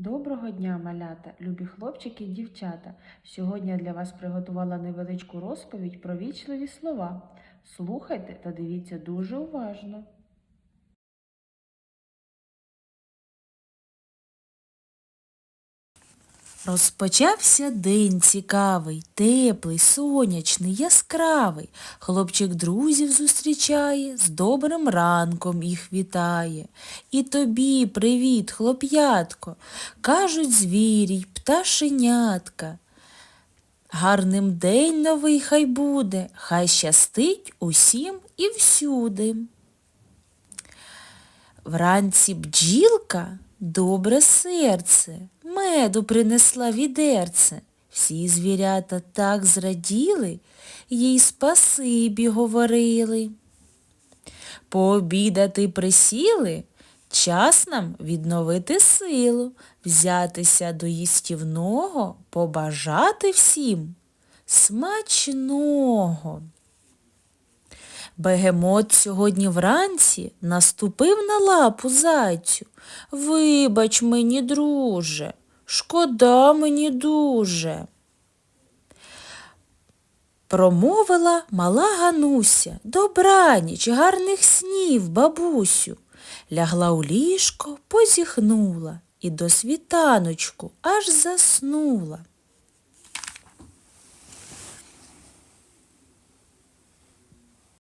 Доброго дня, малята, любі хлопчики і дівчата. Сьогодні я для вас приготувала невеличку розповідь про вічливі слова. Слухайте та дивіться дуже уважно. Розпочався день цікавий, теплий, сонячний, яскравий. Хлопчик друзів зустрічає, з добрим ранком їх вітає. І тобі привіт, хлоп'ятко, кажуть звірі й пташенятка. Гарним день новий хай буде, хай щастить усім і всюди. Вранці бджілка добре серце, меду принесла відерце. Всі звірята так зраділи, їй спасибі говорили. Пообідати присіли, час нам відновити силу, взятися до їстівного, побажати всім смачного. Бегемот сьогодні вранці наступив на лапу зайцю. Вибач мені, друже, шкода мені дуже. Промовила мала Гануся, добраніч, гарних снів, бабусю. Лягла у ліжко, позіхнула і до світаночку аж заснула.